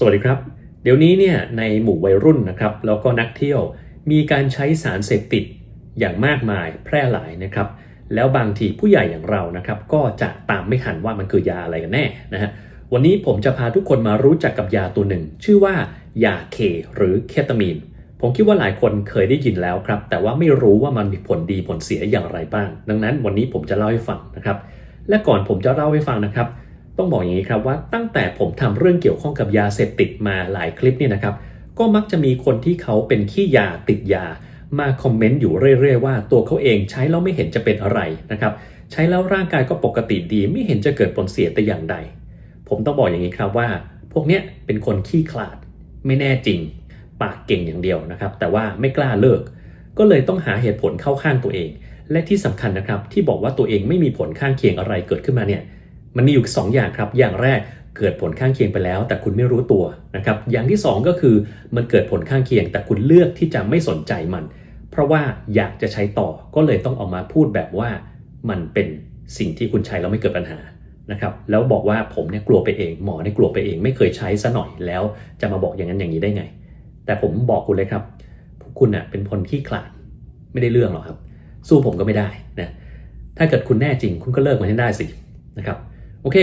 สวัสดีครับ เดี๋ยวนี้เนี่ยในหมู่วัยรุ่นนะครับแล้วก็นักเที่ยวมีการใช้สารเสพติดอย่างมากมายแพร่หลายนะครับ แล้วบางทีผู้ใหญ่อย่างเรานะครับก็จะตามไม่ทันว่ามันคือยาอะไรกันแน่นะฮะวันนี้ผมจะพาทุกคนมารู้จักกับยาตัวหนึ่ง ชื่อว่ายาเคหรือเคตามีนผมคิดว่าหลายคนเคยได้ยินแล้วครับ แต่ว่าไม่รู้ว่ามันมีผลดีผลเสียอย่างไรบ้าง ดังนั้นวันนี้ผมจะเล่าให้ฟังนะครับ และก่อนผมจะเล่าให้ฟังนะครับ ต้องบอกอย่างนี้ครับว่าตั้งแต่ผมทำเรื่องเกี่ยวข้องกับยาเสพติดมาหลายคลิปเนี่ยนะครับ ก็มักจะมีคนที่เขาเป็นขี้ยาติดยา มาคอมเมนต์อยู่เรื่อยๆว่าตัวเขาเองใช้แล้วไม่เห็นจะเป็นอะไรนะครับ ใช้แล้วร่างกายก็ปกติดีไม่เห็นจะเกิดผลเสียแต่อย่างใด ผมต้องบอกอย่างนี้ครับว่า พวกเนี้ยเป็นคนขี้ขลาด ไม่แน่จริง ปากเก่งอย่างเดียวนะครับ แต่ว่าไม่กล้าเลิก ก็เลยต้องหาเหตุผลเข้าข้างตัวเอง และที่สำคัญนะครับที่บอกว่าตัวเองไม่มีผลข้างเคียงอะไรเกิดขึ้นมาเนี่ย มันมีอยู่ 2 อย่างครับ อย่างแรกเกิดผลข้างเคียงไปแล้ว แต่คุณไม่รู้ตัวนะครับ อย่างที่ 2 ก็คือมันเกิดผลข้างเคียง แต่คุณเลือกที่จะไม่สนใจมัน เพราะว่าอยากจะใช้ต่อก็เลยต้องเอามาพูดแบบว่ามันเป็นสิ่งที่คุณใช้แล้วไม่เกิดปัญหานะครับแล้วบอกว่าผมเนี่ยกลัวไปเองหมอเนี่ยกลัวไปเอง ไม่เคยใช้ซะหน่อยแล้วจะมาบอกอย่างนั้นอย่างนี้ได้ไง แต่ผมบอกคุณเลยครับพวกคุณเน่ะเป็นคนขี้ขลาดไม่ได้เรื่องหรอกครับ สู้ผมก็ไม่ได้นะถ้าเกิดคุณแน่จริงคุณก็เลิกมันให้ได้สินะครับ อเค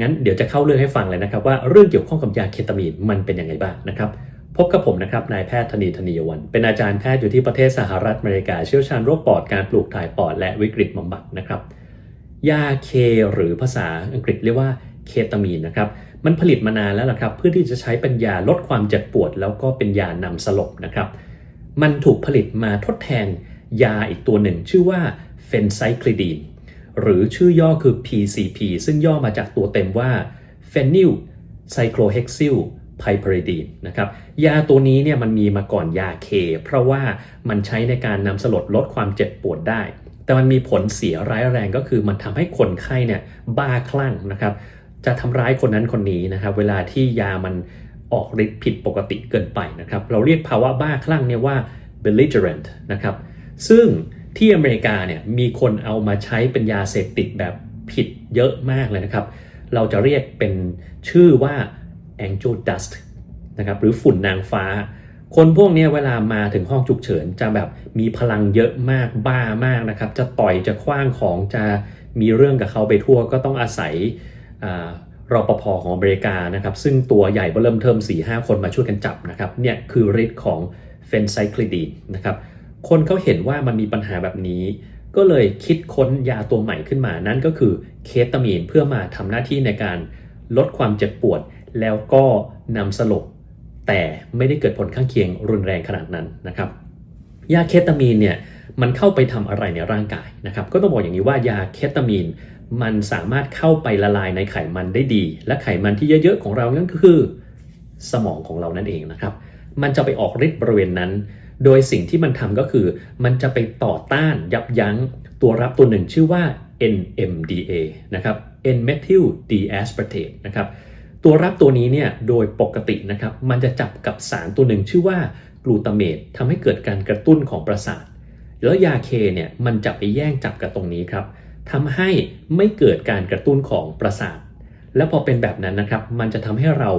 งั้นเดี๋ยวจะเข้าเรื่องให้ฟังเลยนะครับว่าเรื่องเกี่ยวข้องกับยาเคตามีนมันเป็นยังไงบ้างนะครับพบกับผมนะครับนายแพทย์ธนีธนียวัน เป็นอาจารย์แพทย์อยู่ที่ประเทศสหรัฐอเมริกา เชี่ยวชาญโรคปอดการปลูกถ่ายปอดและวิกฤตบำบัดนะครับยาเคหรือภาษาอังกฤษเรียกว่าเคตามีนนะครับมันผลิตมานานแล้วล่ะครับเพื่อที่จะใช้เป็นยาลดความเจ็บปวด แล้วก็เป็นยานำสลบนะครับมันถูกผลิตมาทดแทนยาอีกตัวหนึ่ง ชื่อว่าเฟนไซคลิดีน หรือชื่อย่อคือ PCP ซึ่งย่อมาจากตัวเต็มว่า phenyl cyclohexyl piperidine นะครับยาตัวนี้เนี่ยมันมีมาก่อนยาเคเพราะว่ามันใช้ในการนำสลดลดความเจ็บปวดได้ แต่มันมีผลเสียร้ายแรงก็คือมันทำให้คนไข้เนี่ยบ้าคลั่งนะครับจะทำร้ายคนนั้นคนนี้นะครับเวลาที่ยามันออกฤทธิ์ผิดปกติเกินไปนะครับเราเรียกภาวะบ้าคลั่งเนี่ยว่า belligerent นะครับซึ่ง ที่อเมริกาเนี่ยมีคนเอามาใช้เป็นยาเสพติดแบบผิดเยอะมากเลยนะครับ เราจะเรียกเป็นชื่อว่า angel dust นะครับหรือฝุ่นนางฟ้า คนพวกนี้เวลามาถึงห้องฉุกเฉินจะแบบมีพลังเยอะมากบ้ามากนะครับ จะต่อยจะคว้างของจะมีเรื่องกับเขาไปทั่วก็ต้องอาศัยอปภของอเมริกานะครับ ซึ่งตัวใหญ่เริ่มเทิม4 5 คนมาช่วยกันจับนะครับ เนี่ยคือฤทธิ์ของเฟนไซคลิดีนนะครับ คนเขาเห็นว่ามันมีปัญหาแบบนี้ ก็เลยคิดค้นยาตัวใหม่ขึ้นมา นั่นก็คือเคตามีนเพื่อมาทำหน้าที่ในการลดความเจ็บปวด แล้วก็นำสลบแต่ไม่ได้เกิดผลข้างเคียงรุนแรงขนาดนั้นนะครับ ยาเคตามีนเนี่ยมันเข้าไปทำอะไรในร่างกายนะครับ ก็ต้องบอกอย่างนี้ว่ายาเคตามีนมันสามารถเข้าไปละลายในไขมันได้ดี และไขมันที่เยอะๆของเรานั่นก็คือ สมองของเรานั่นเองนะครับ มันจะไปออกฤทธิ์บริเวณนั้น โดยสิ่งที่มันทำก็คือ มันจะไปต่อต้านยับยั้งตัวรับตัวหนึ่งชื่อว่า NMDA นะครับ n-methyl-d-aspartate นะครับ ตัวรับตัวนี้เนี่ยโดยปกตินะครับ มันจะจับกับสารตัวหนึ่งชื่อว่ากลูตาเมตทำให้เกิดการกระตุ้นของประสาท แล้วยาเคเนี่ยมันจะไปแย่งจับกับตรงนี้ครับทำให้ไม่เกิดการกระตุ้นของประสาท แล้วพอเป็นแบบนั้นนะครับ มันจะทำให้เรา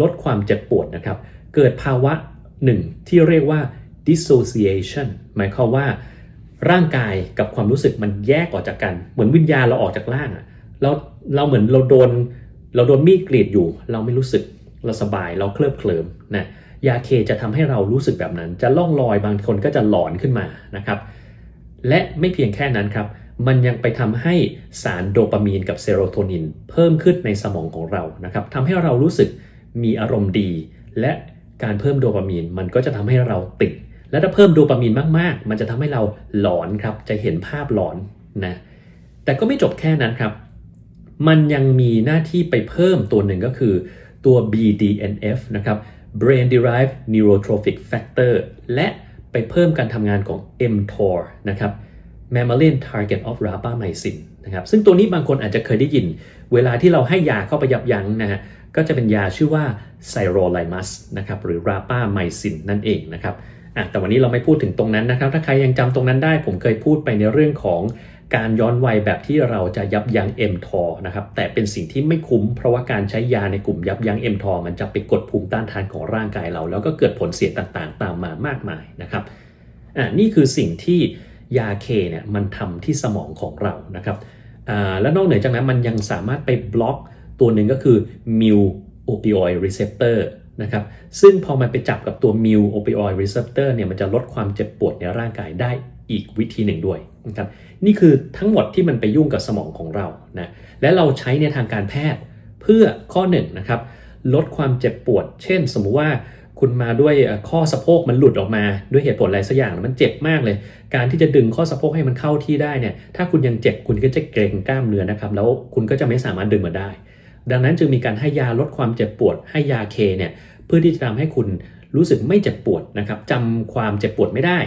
ลดความเจ็บปวดนะครับ เกิดภาวะหนึ่งที่เรียกว่า dissociation หมายความว่าร่างกายกับความรู้สึกมันแยกออกจากกัน เหมือนวิญญาณเราออกจากร่างอะเราเราเหมือนเราโดนเราโดนมีดกรีดอยู่ เราไม่รู้สึกเราสบายเราเคลิบเคลิมนะยาเคจะทำให้เรารู้สึกแบบนั้น จะล่องลอยบางคนก็จะหลอนขึ้นมานะครับ และไม่เพียงแค่นั้นครับ มันยังไปทำให้สารโดปามีนกับเซโรโทนิน เพิ่มขึ้นในสมองของเรานะครับทำให้เรารู้สึกมีอารมณ์ดี และการเพิ่มโดปามีนมันก็จะทำให้เราติด และถ้าเพิ่มโดปามีนมากๆ มันจะทำให้เราหลอนครับ จะเห็นภาพหลอนนะ แต่ก็ไม่จบแค่นั้นครับ มันยังมีหน้าที่ไปเพิ่มตัวหนึ่งก็คือตัว BDNF นะครับ Brain Derived Neurotrophic Factor และไปเพิ่มการทำงานของ mTOR นะครับ Mammalian Target of Rapamycin นะครับซึ่งตัวนี้บางคนอาจจะเคยได้ยิน เวลาที่เราให้ยาเข้าไปยับยั้งนะฮะก็จะเป็นยาชื่อว่า Sirolimus นะครับหรือ Rapamycin นั่นเองนะครับ อะแต่วันนี้เราไม่พูดถึงตรงนั้นนะครับ ถ้าใครยังจำตรงนั้นได้ ผมเคยพูดไปในเรื่องของการย้อนวัยแบบที่เราจะยับยั้ง mTOR นะครับแต่เป็นสิ่งที่ไม่คุ้มเพราะว่าการใช้ยาในกลุ่มยับยั้ง mTOR มันจะไปกดภูมิต้านทานของร่างกายเรา แล้วก็เกิดผลเสียต่างๆ ตามมามากมายนะครับอ่านี่คือสิ่งที่ยาเคเนี่ยมันทำที่สมองของเรานะครับอ่าแล้วนอกเหนือจากนั้นมันยังสามารถไปบล็อกตัวหนึ่งก็คือ mu opioid receptor นะครับซึ่งพอมันไปจับกับตัว mu opioid receptor เตอร์เนี่ยมันจะลดความเจ็บปวดในร่างกายได้อีกวิธีหนึ่งด้วยนะครับนี่คือทั้งหมดที่มันไปยุ่งกับสมองของเรานะและเราใช้ในทางการแพทย์เพื่อข้อหนึ่งนะครับลดความเจ็บปวด เช่น สมมุติว่าคุณมาด้วยข้อสะโพกมันหลุดออกมาด้วยเหตุผลอะไรสักอย่างมันเจ็บมากเลย การที่จะดึงข้อสะโพกให้มันเข้าที่ได้เนี่ยถ้าคุณยังเจ็บคุณก็จะเกร็งกล้ามเนื้อนะครับแล้วคุณก็จะไม่สามารถดึงมาได้ ดังนั้นจึงมีการให้ยาลดความเจ็บปวด ให้ยาเคเนี่ยเพื่อที่จะทำให้คุณรู้สึกไม่เจ็บปวดนะครับจำความเจ็บปวดไม่ได้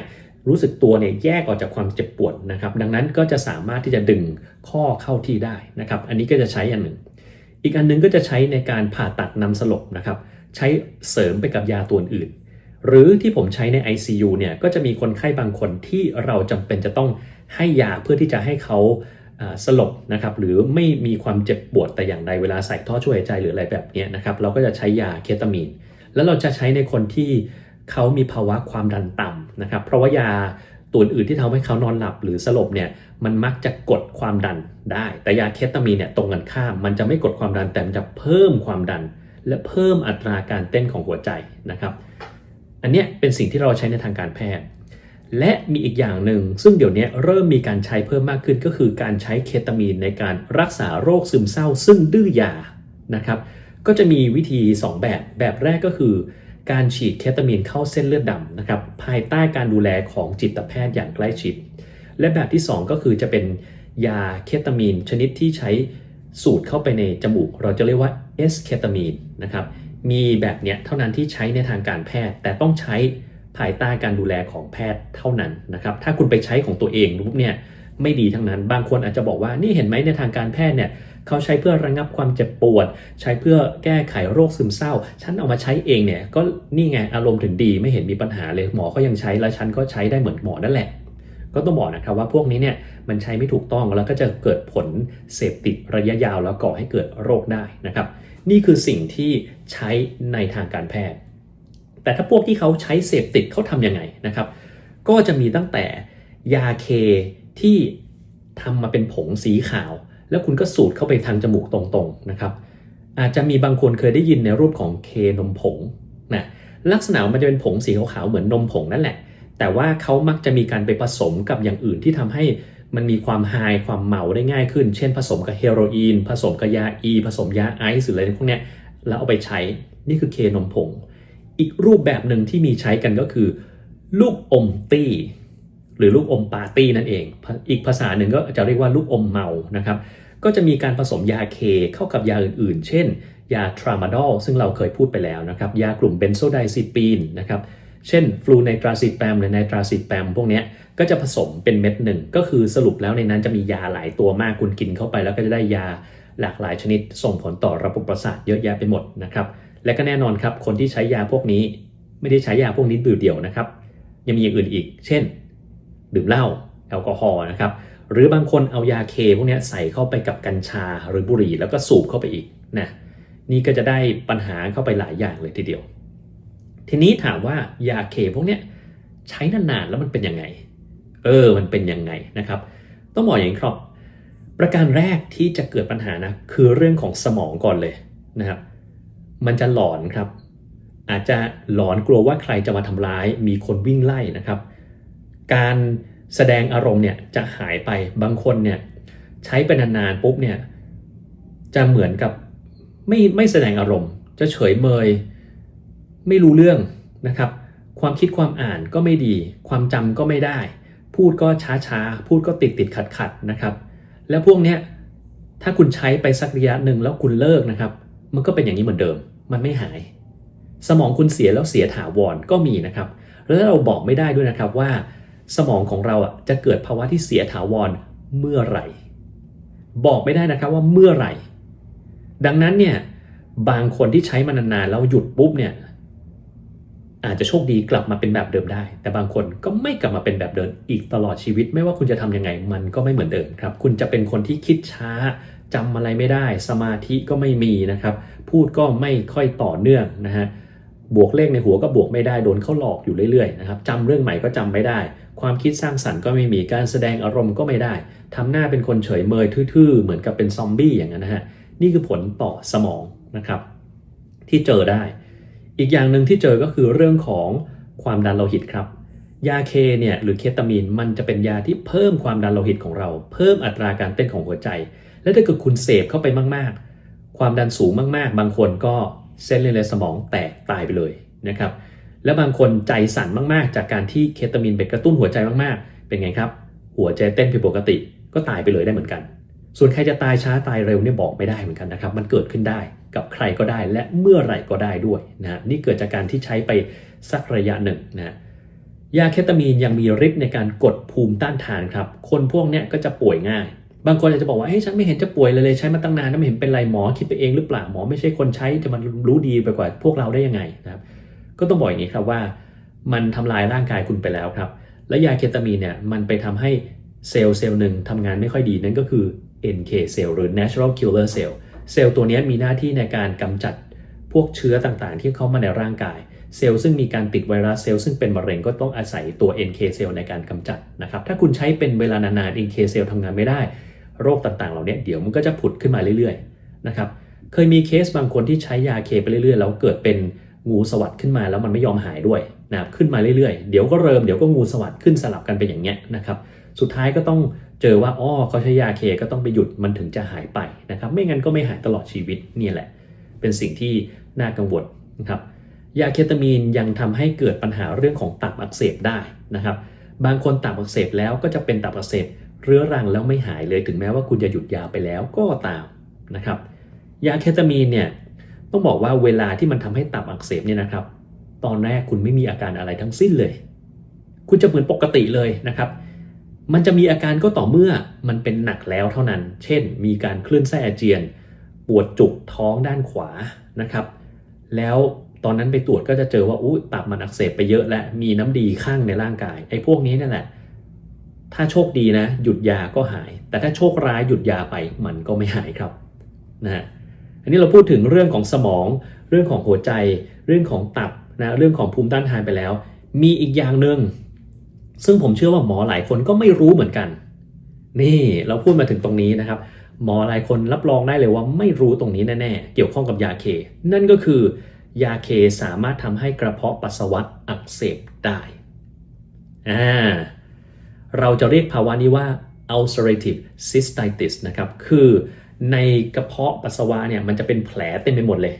รู้สึกตัวเนี่ยแยกออกจากความเจ็บปวดนะครับ ดังนั้นก็จะสามารถที่จะดึงข้อเข้าที่ได้นะครับ อันนี้ก็จะใช้อันหนึ่ง อีกอันหนึงก็จะใช้ในการผ่าตัดนำสลบนะครับ ใช้เสริมไปกับยาตัวอื่น หรือที่ผมใช้ใน ICU เนี่ยก็จะมีคนไข้บางคนที่เราจำเป็นจะต้องให้ยาเพื่อที่จะให้เขา สลบนะครับหรือไม่มีความเจ็บปวดแต่อย่างใดเวลาใส่ท่อช่วยหายใจหรืออะไรแบบนี้นะครับเราก็จะใช้ยาเคตามีน แล้วเราจะใช้ในคนที่เขามีภาวะความดันต่ำนะครับเพราะว่ายาตัวอื่นที่ทำให้เขานอนหลับหรือสลบเนี่ยมันมักจะกดความดันได้ แต่ยาเคตามีนเนี่ยตรงกันข้ามมันจะไม่กดความดันแต่มันจะเพิ่มความดัน และเพิ่มอัตราการเต้นของหัวใจนะครับ อันเนี้ยเป็นสิ่งที่เราใช้ในทางการแพทย์ และมีอีกอย่างหนึ่ง ซึ่งเดี๋ยวนี้เริ่มมีการใช้เพิ่มมากขึ้นก็คือการใช้เคตามีนในการรักษาโรคซึมเศร้า ซึ่งดื้อยานะครับก็จะมีวิธี 2 แบบ แบบแรกก็คือ การฉีดเคตามีนเข้าเส้นเลือดดำนะครับภายใต้การดูแลของจิตแพทย์อย่างใกล้ชิด และแบบที่ 2 ก็คือจะเป็นยาเคตามีนชนิดที่ใช้สูดเข้าไปในจมูก เราจะเรียกว่าเอสเคตามีนนะครับมีแบบเนี้ยเท่านั้นที่ใช้ในทางการแพทย์แต่ต้องใช้ ภายใต้การดูแลของแพทย์เท่านั้นนะครับ ถ้าคุณไปใช้ของตัวเองปุ๊บเนี่ยไม่ดีทั้งนั้น บางคนอาจจะบอกว่านี่เห็นไหมในทางการแพทย์เนี่ยเขาใช้เพื่อระงับความเจ็บปวด ใช้เพื่อแก้ไขโรคซึมเศร้า ฉันเอามาใช้เองเนี่ยก็นี่ไงอารมณ์ถึงดีไม่เห็นมีปัญหาเลยหมอก็ยังใช้แล้วฉันก็ใช้ได้เหมือนหมอนั่นแหละ ก็ต้องบอกนะครับว่าพวกนี้เนี่ยมันใช้ไม่ถูกต้องแล้วก็จะเกิดผลเสพติดระยะยาวแล้วก่อให้เกิดโรคได้นะครับ นี่คือสิ่งที่ใช้ในทางการแพทย์ แต่ถ้าพวกที่เขาใช้เสพติดเขาทำยังไงนะครับ ก็จะมีตั้งแต่ยาเคที่ทำมาเป็นผงสีขาว แล้วคุณก็สูดเข้าไปทางจมูกตรงๆนะครับ อาจจะมีบางคนเคยได้ยินในรูปของเคนมผงนะลักษณะมันจะเป็นผงสีขาวๆเหมือนนมผงนั่นแหละ แต่ว่าเขามักจะมีการไปผสมกับอย่างอื่นที่ทำให้มันมีความไฮความเมาได้ง่ายขึ้น เช่นผสมกับเฮโรอีน ผสมกับยาอี ผสมยาไอซ์หรืออะไรพวกเนี้ยแล้วเอาไปใช้นี่คือเคนมผง อีกรูปแบบหนึ่งที่มีใช้กันก็คือ ลูกอมตี้หรือลูกอมปาร์ตี้นั่นเอง อีกภาษาหนึ่งก็จะเรียกว่าลูกอมเมานะครับ ก็จะมีการผสมยาเคเข้ากับยาอื่นๆ เช่น ยาทรามาดอลซึ่งเราเคยพูดไปแล้วนะครับ ยากลุ่มเบนโซไดซิปีนนะครับ เช่นฟลูไนตราซิแปมหรือไนตราซิแปมพวกนี้ก็จะผสมเป็นเม็ดหนึ่ง ก็คือสรุปแล้วในนั้นจะมียาหลายตัวมากคุณกินเข้าไปแล้วก็จะได้ยาหลากหลายชนิดส่งผลต่อระบบประสาทเยอะแยะไปหมดนะครับ และก็แน่นอนครับ คนที่ใช้ยาพวกนี้ ไม่ได้ใช้ยาพวกนี้ดื่มเดียวนะครับ ยังมีอย่างอื่นอีก เช่น ดื่มเหล้าแอลกอฮอล์นะครับ หรือบางคนเอายาเคพวกนี้ใส่เข้าไปกับกัญชาหรือบุหรี่แล้วก็สูบเข้าไปอีกนะนี่ก็จะได้ปัญหาเข้าไปหลายอย่างเลยทีเดียว ทีนี้ถามว่ายาเคพวกนี้ใช้นานๆแล้วมันเป็นยังไง เออ มันเป็นยังไงนะครับ ต้องบอกอย่างนี้ครับ ประการแรกที่จะเกิดปัญหานะคือเรื่องของสมองก่อนเลยนะครับ มันจะหลอนครับ อาจจะหลอนกลัวว่าใครจะมาทำร้าย มีคนวิ่งไล่นะครับ การแสดงอารมณ์เนี่ยจะหายไปบางคนเนี่ยใช้ไปนานๆปุ๊บเนี่ยจะเหมือนกับไม่ไม่แสดงอารมณ์ จะเฉยเมย ไม่รู้เรื่องนะครับ ความคิดความอ่านก็ไม่ดี ความจำก็ไม่ได้ พูดก็ช้าๆพูดก็ติดติดขัดขัดนะครับ แล้วพวกเนี้ยถ้าคุณใช้ไปสักระยะหนึ่งแล้วคุณเลิกนะครับ มันก็เป็นอย่างนี้เหมือนเดิม มันไม่หาย สมองคุณเสียแล้วเสียถาวรก็มีนะครับ แล้วเราบอกไม่ได้ด้วยนะครับว่า สมองของเราอะจะเกิดภาวะที่เสียถาวรเมื่อไหร่ บอกไม่ได้นะครับว่าเมื่อไหร่ ดังนั้นเนี่ยบางคนที่ใช้มานานๆแล้วหยุดปุ๊บเนี่ยอาจจะโชคดีกลับมาเป็นแบบเดิมได้ แต่บางคนก็ไม่กลับมาเป็นแบบเดิมอีกตลอดชีวิต ไม่ว่าคุณจะทำยังไงมันก็ไม่เหมือนเดิมครับ คุณจะเป็นคนที่คิดช้า จำอะไรไม่ได้ สมาธิก็ไม่มีนะครับ พูดก็ไม่ค่อยต่อเนื่องนะฮะบวกเลขในหัวก็บวกไม่ได้โดนเขาหลอกอยู่เรื่อยๆนะครับจำเรื่องใหม่ก็จำไม่ได้ ความคิดสร้างสรรค์ก็ไม่มีการแสดงอารมณ์ก็ไม่ได้ทำหน้าเป็นคนเฉยเมยทื่อๆ เหมือนกับเป็นซอมบี้อย่างนั้นนะฮะนี่คือผลต่อสมองนะครับ ที่เจอได้ อีกอย่างหนึ่งที่เจอก็คือเรื่องของความดันโลหิตครับ ยาเคเนี่ยหรือเคตามีนมันจะเป็นยาที่เพิ่มความดันโลหิตของเรา เพิ่มอัตราการเต้นของหัวใจ และถ้าเกิดคุณเสพเข้าไปมากๆ ความดันสูงมากๆ บางคนก็เส้นเลือดในสมองแตกตายไปเลยนะครับ และบางคนใจสั่นมากๆ จากการที่เคตามีนไปกระตุ้นหัวใจมากๆ เป็นไงครับ หัวใจเต้นผิดปกติก็ตายไปเลยได้เหมือนกัน ส่วนใครจะตายช้าตายเร็วเนี่ยบอกไม่ได้เหมือนกันนะครับ มันเกิดขึ้นได้กับใครก็ได้และเมื่อไหร่ก็ได้ด้วยนะนี่เกิดจากการที่ใช้ไปสักระยะหนึ่งนะยาเคตามีนยังมีฤทธิ์ในการกดภูมิต้านทานครับ คนพวกเนี้ยก็จะป่วยง่าย บางคนอาจจะบอกว่าเฮ้ยฉันไม่เห็นจะป่วยเลยเลยใช้มาตั้งนานไม่เห็นเป็นไรหมอคิดไปเองหรือเปล่าหมอไม่ใช่คนใช้จะมันรู้ดีไปกว่าพวกเราได้ยังไงนะครับ ก็ต้องบอกอย่างนี้ครับว่า มันทำลายร่างกายคุณไปแล้วครับ และยาเคตามีนเนี่ยมันไปทำให้เซลล์เซลล์หนึ่งทำงานไม่ค่อยดีนั่นก็คือ NK เซลล์หรือ natural killer cell เซลล์ตัวนี้มีหน้าที่ในการกำจัดพวกเชื้อต่างๆ ที่เข้ามาในร่างกาย เซลล์ซึ่งมีการติดไวรัสเซลล์ซึ่งเป็นมะเร็งก็ต้องอาศัยตัว NK เซลล์ในการกำจัดนะครับถ้าคุณใช้เป็นเวลานานๆ NK เซลล์ทำงานไม่ได้ โรคต่างๆ เหล่านี้เดี๋ยวมันก็จะผุดขึ้นมาเรื่อยๆนะครับเคยมีเคสบางคนที่ใช้ยาเคไปเรื่อยๆ แล้วเกิดเป็นงูสวัสด์ขึ้นมาแล้วมันไม่ยอมหายด้วยนะครับขึ้นมาเรื่อยๆ เดี๋ยวก็เริ่มเดี๋ยวก็งูสวัสด์ขึ้นสลับกันเป็นอย่างเงี้ยนะครับสุดท้ายก็ต้องเจอว่าอ๋อเขาใช้ยาเคก็ต้องไปหยุดมันถึงจะหายไปนะครับไม่งั้นก็ไม่หายตลอดชีวิตนี่แหละ เป็นสิ่งที่น่ากังวลนะครับยาเคตามีนยังทำให้เกิดปัญหาเรื่องของตับอักเสบได้นะครับบางคนตับอักเสบแล้วก็จะเป็นตับอักเสบ เรื้อรังแล้วไม่หายเลยถึงแม้ว่าคุณจะหยุดยาไปแล้วก็ตามนะครับยาเคตามีนเนี่ยต้องบอกว่าเวลาที่มันทำให้ตับอักเสบเนี่ยนะครับ ตอนแรกคุณไม่มีอาการอะไรทั้งสิ้นเลย คุณจะเหมือนปกติเลยนะครับ มันจะมีอาการก็ต่อเมื่อมันเป็นหนักแล้วเท่านั้น เช่น มีการคลื่นไส้อาเจียน ปวดจุกท้องด้านขวานะครับ แล้วตอนนั้นไปตรวจก็จะเจอว่าอุ้ยตับมันอักเสบไปเยอะและมีน้ำดีข้างในร่างกายไอ้พวกนี้นั่นแหละ ถ้าโชคดีนะ หยุดยาก็หาย แต่ถ้าโชคร้ายหยุดยาไปมันก็ไม่หายครับนะฮะอันนี้เราพูดถึงเรื่องของสมอง เรื่องของหัวใจ เรื่องของตับนะเรื่องของภูมิต้านทานไปแล้ว มีอีกอย่างหนึ่งซึ่งผมเชื่อว่าหมอหลายคนก็ไม่รู้เหมือนกัน นี่เราพูดมาถึงตรงนี้นะครับ หมอหลายคนรับรองได้เลยว่าไม่รู้ตรงนี้แน่ๆ เกี่ยวข้องกับยาเค นั่นก็คือยาเคสามารถทำให้กระเพาะปัสสาวะอักเสบได้อ่า เราจะเรียกภาวะนี้ว่า ulcerative cystitis นะครับ คือในกระเพาะปัสสาวะเนี่ยมันจะเป็นแผลเต็มไปหมดเลย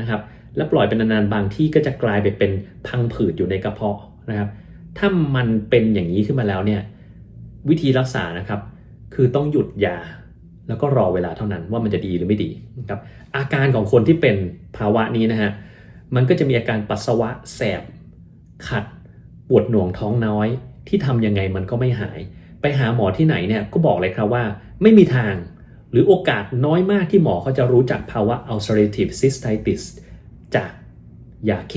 นะครับ แล้วปล่อยเป็นนานๆ บางที่ก็จะกลายไปเป็นพังผืดอยู่ในกระเพาะนะครับ ถ้ามันเป็นอย่างนี้ขึ้นมาแล้วเนี่ยวิธีรักษานะครับ คือต้องหยุดยาแล้วก็รอเวลาเท่านั้นว่ามันจะดีหรือไม่ดีนะครับอาการของคนที่เป็นภาวะนี้นะฮะมันก็จะมีอาการปัสสาวะแสบ ขัด ปวดหน่วงท้องน้อย ที่ทำยังไงมันก็ไม่หาย ไปหาหมอที่ไหนเนี่ยก็บอกเลยครับว่า ไม่มีทาง หรือโอกาสน้อยมากที่หมอเขาจะรู้จักภาวะ ulcerative cystitis จากยาเค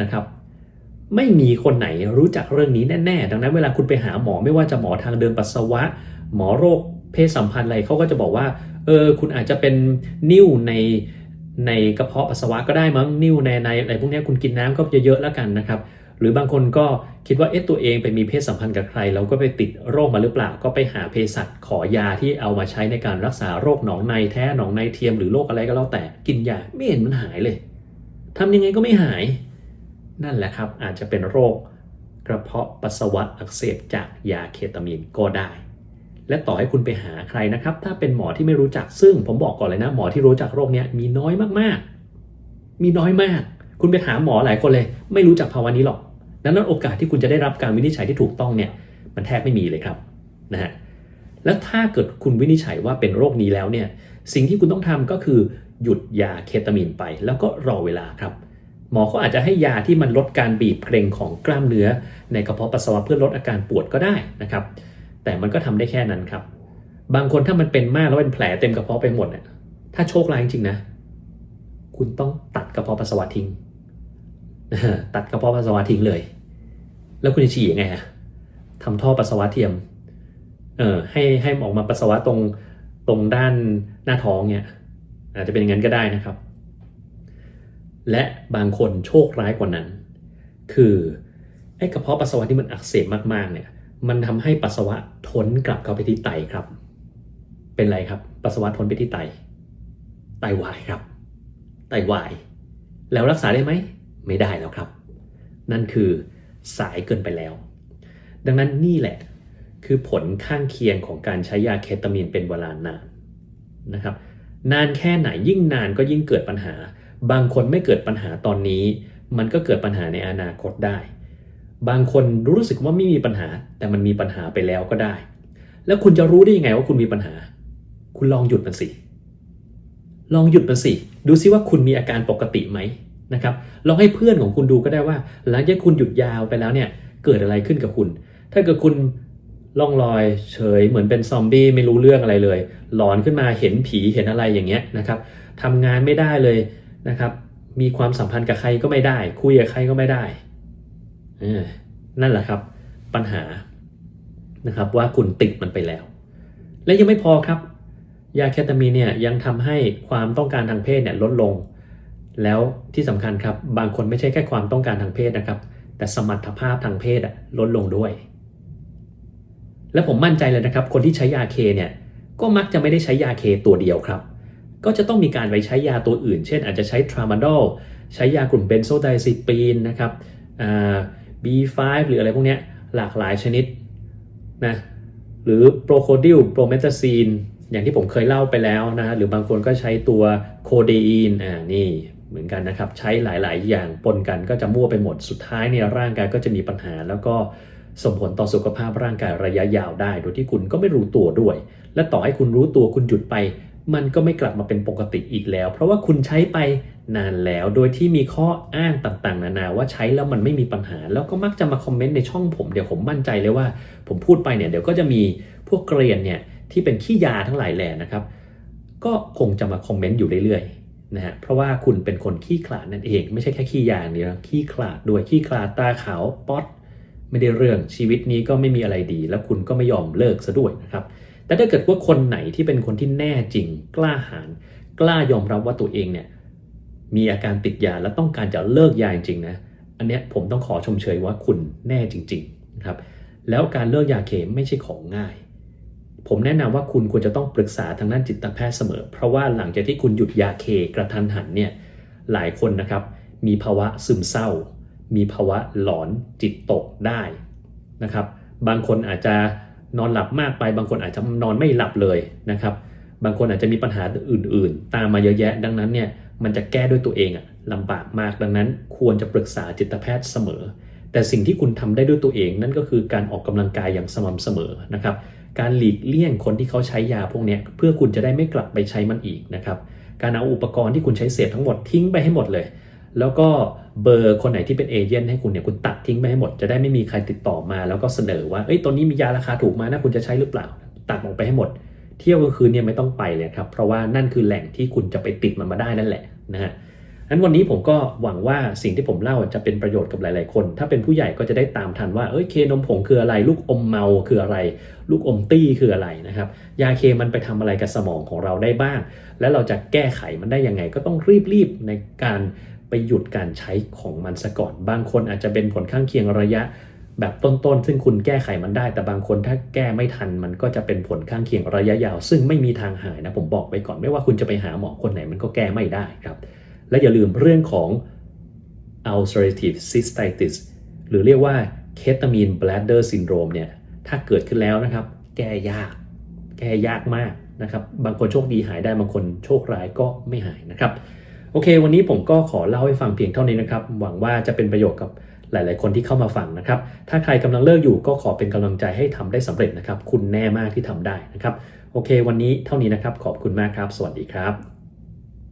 นะครับไม่มีคนไหนรู้จักเรื่องนี้แน่ๆ ดังนั้นเวลาคุณไปหาหมอไม่ว่าจะหมอทางเดินปัสสาวะ หมอโรคเพศสัมพันธ์อะไรเขาก็จะบอกว่าเออคุณอาจจะเป็นนิ่วในในกระเพาะปัสสาวะก็ได้มั้งนิ่วในในอะไรพวกนี้คุณกินน้ำก็เยอะๆแล้วกันนะครับ หรือบางคนก็คิดว่าเอ๊ะตัวเองไปมีเพศสัมพันธ์กับใคร แล้วก็ไปติดโรคมาหรือเปล่า ก็ไปหาเภสัชขอยาที่เอามาใช้ในการรักษาโรคหนองในแท้หนองในเทียมหรือโรคอะไรก็แล้วแต่กินยาไม่เห็นมันหายเลยทำยังไงก็ไม่หาย นั่นแหละครับอาจจะเป็นโรคกระเพาะปัสสาวะอักเสบจากยาเคตามีนก็ได้ และต่อให้คุณไปหาใครนะครับ ถ้าเป็นหมอที่ไม่รู้จักซึ่งผมบอกก่อนเลยนะ หมอที่รู้จักโรคนี้มีน้อยมากๆ มีน้อยมาก คุณไปถามหมอหลายคนเลย ไม่รู้จักภาวะนี้หรอก ดังนั้นโอกาสที่คุณจะได้รับการวินิจฉัยที่ถูกต้องเนี่ยมันแทบไม่มีเลยครับนะฮะแล้วถ้าเกิดคุณวินิจฉัยว่าเป็นโรคนี้แล้วเนี่ยสิ่งที่คุณต้องทำก็คือหยุดยาเคตามีนไป แล้วก็รอเวลาครับ หมอเขาอาจจะให้ยาที่มันลดการบีบเกร็งของกล้ามเนื้อ ในกระเพาะปัสสาวะเพื่อลดอาการปวดก็ได้นะครับ แต่มันก็ทำได้แค่นั้นครับ บางคนถ้ามันเป็นมากแล้วเป็นแผลเต็มกระเพาะไปหมดเนี่ยถ้าโชคร้ายจริงนะ คุณต้องตัดกระเพาะปัสสาวะทิ้งตัดกระเพาะปัสสาวะทิ้งเลย แล้วคุณจะฉี่ยังไงอะทำท่อปัสสาวะเทียม เออให้ให้ออกมาปัสสาวะตรงตรงด้านหน้าท้องเนี่ย อาจจะเป็นอย่างนั้นก็ได้นะครับ และบางคนโชคร้ายกว่านั้น คือไอ้กระเพาะปัสสาวะที่มันอักเสบมากๆ เนี่ย มันทำให้ปัสสาวะทนกลับเข้าไปที่ไตครับ เป็นไรครับ ปัสสาวะทนไปที่ไต ไตวายครับ ไตวาย แล้วรักษาได้ไหม ไม่ได้แล้วครับ นั่นคือ สายเกินไปแล้ว ดังนั้นนี่แหละคือผลข้างเคียงของการใช้ยาเคตามีนเป็นเวลานานนะครับ นานแค่ไหนยิ่งนานก็ยิ่งเกิดปัญหา บางคนไม่เกิดปัญหาตอนนี้ มันก็เกิดปัญหาในอนาคตได้ บางคนรู้สึกว่าไม่มีปัญหา แต่มันมีปัญหาไปแล้วก็ได้ แล้วคุณจะรู้ได้ยังไงว่าคุณมีปัญหา คุณลองหยุดมันสิลองหยุดมันสิ ดูซิว่าคุณมีอาการปกติไหม นะครับลองให้เพื่อนของคุณดูก็ได้ว่า หลังจากคุณหยุดยาวไปแล้วเนี่ยเกิดอะไรขึ้นกับคุณ ถ้าเกิดคุณล่องลอยเฉยเหมือนเป็นซอมบี้ไม่รู้เรื่องอะไรเลย หลอนขึ้นมาเห็นผีเห็นอะไรอย่างเงี้ยนะครับทำงานไม่ได้เลยนะครับ มีความสัมพันธ์กับใครก็ไม่ได้ คุยกับใครก็ไม่ได้นั่นแหละครับ ปัญหานะครับว่าคุณติดมันไปแล้ว และยังไม่พอครับ ยาเคตามีนเนี่ยยังทำให้ความต้องการทางเพศเนี่ยลดลง แล้วที่สำคัญครับบางคนไม่ใช่แค่ความต้องการทางเพศนะครับ แต่สมรรถภาพทางเพศลดลงด้วย และผมมั่นใจเลยนะครับ คนที่ใช้ยาเคเนี่ยก็มักจะไม่ได้ใช้ยาเคตัวเดียวครับ ก็จะต้องมีการไปใช้ยาตัวอื่น เช่น อาจจะใช้ทรามาดอลใช้ยากลุ่มเบนโซไดซิปีนนะครับอ่า B5 หรืออะไรพวกเนี้ยหลากหลายชนิดนะหรือโปรโคดิลโปรเมทาซีนอย่างที่ผมเคยเล่าไปแล้วนะหรือบางคนก็ใช้ตัวโคเดอีนอ่านี่ เหมือนกันนะครับ ใช้หลาย ๆ อย่างปนกันก็จะมั่วไปหมด สุดท้ายเนี่ยร่างกายก็จะมีปัญหา แล้วก็ส่งผลต่อสุขภาพร่างกายระยะยาวได้ โดยที่คุณก็ไม่รู้ตัวด้วย และต่อให้คุณรู้ตัวคุณหยุดไป มันก็ไม่กลับมาเป็นปกติอีกแล้ว เพราะว่าคุณใช้ไปนานแล้ว โดยที่มีข้ออ้างต่างๆ นานาว่าใช้แล้วมันไม่มีปัญหา แล้วก็มักจะมาคอมเมนต์ในช่องผมเดี๋ยวผมมั่นใจเลยว่า ผมพูดไปเนี่ยเดี๋ยวก็จะมีพวกเกรียนเนี่ยที่เป็นขี้ยาทั้งหลายแหล่นะครับ ก็คงจะมาคอมเมนต์อยู่เรื่อยๆ นะฮะเพราะว่าคุณเป็นคนขี้ขลาดนั่นเอง ไม่ใช่แค่ขี้ยางเดียวขี้ขลาดด้วยขี้ขลาดตาขาวป๊อตไม่ได้เรื่องชีวิตนี้ก็ไม่มีอะไรดี แล้วคุณก็ไม่ยอมเลิกซะด้วยนะครับแต่ถ้าเกิดว่าคนไหนที่เป็นคนที่แน่จริง กล้าหาญกล้ายอมรับว่าตัวเองเนี่ยมีอาการติดยาและต้องการจะเลิกยาจริงๆนะอันเนี้ยผมต้องขอชมเชยว่าคุณแน่จริงๆนะครับแล้วการเลิกยาเคไม่ใช่ของง่าย ผมแนะนำว่าคุณควรจะต้องปรึกษาทางด้านจิตแพทย์เสมอ เพราะว่าหลังจากที่คุณหยุดยาเคกระทันหันเนี่ยหลายคนนะครับ มีภาวะซึมเศร้า มีภาวะหลอนจิตตกได้นะครับ บางคนอาจจะนอนหลับมากไป บางคนอาจจะนอนไม่หลับเลยนะครับ บางคนอาจจะมีปัญหาอื่น ๆ ตามมาเยอะแยะ ดังนั้นเนี่ยมันจะแก้ด้วยตัวเองอะลำบากมากดังนั้น ควรจะปรึกษาจิตแพทย์เสมอ แต่สิ่งที่คุณทำได้ด้วยตัวเองนั่นก็คือการออกกำลังกายอย่างสม่ำเสมอนะครับ การหลีกเลี่ยงคนที่เขาใช้ยาพวกนี้เพื่อคุณจะได้ไม่กลับไปใช้มันอีกนะครับการเอาอุปกรณ์ที่คุณใช้เสพทั้งหมดทิ้งไปให้หมดเลย แล้วก็เบอร์คนไหนที่เป็นเอเจนต์ให้คุณเนี่ยคุณตัดทิ้งไปให้หมด จะได้ไม่มีใครติดต่อมา แล้วก็เสนอว่าเอ้ยตอนนี้มียาราคาถูกมานะคุณจะใช้หรือเปล่า ตัดออกไปให้หมด เที่ยวกลางคืนเนี่ยไม่ต้องไปเลยครับเพราะว่านั่นคือแหล่งที่คุณจะไปติดมันมาได้นั่นแหละนะฮะ งั้นวันนี้ผมก็หวังว่าสิ่งที่ผมเล่าจะเป็นประโยชน์กับหลาย ๆ คน ถ้าเป็นผู้ใหญ่ก็จะได้ตามทันว่า เอ้ยเคนมผงคืออะไร ลูกอมเมาคืออะไร ลูกอมตี้คืออะไรนะครับ ยาเคมันไปทำอะไรกับสมองของเราได้บ้าง และเราจะแก้ไขมันได้ยังไง ก็ต้องรีบ ๆ ในการไปหยุดการใช้ของมันซะก่อน บางคนอาจจะเป็นผลข้างเคียงระยะแบบต้น ๆ ซึ่งคุณแก้ไขมันได้ แต่บางคนถ้าแก้ไม่ทัน มันก็จะเป็นผลข้างเคียงระยะยาว ซึ่งไม่มีทางหายนะ ผมบอกไว้ก่อน ไม่ว่าคุณจะไปหาหมอคนไหนมันก็แก้ไม่ได้ครับ และอย่าลืมเรื่องของ ulcerative cystitis หรือเรียกว่า ketamine bladder syndrome เนี่ย ถ้าเกิดขึ้นแล้วนะครับ แก้ยาก แก้ยากมากนะครับ บางคนโชคดีหายได้ บางคนโชคร้ายก็ไม่หายนะครับ โอเค วันนี้ผมก็ขอเล่าให้ฟังเพียงเท่านี้นะครับ หวังว่าจะเป็นประโยชน์กับหลาย ๆ คนที่เข้ามาฟังนะครับ ถ้าใครกำลังเลิกอยู่ก็ขอเป็นกำลังใจให้ทำได้สำเร็จนะครับ คุณแน่มากที่ทำได้นะครับ โอเค วันนี้เท่านี้นะครับ ขอบคุณมากครับ สวัสดีครับ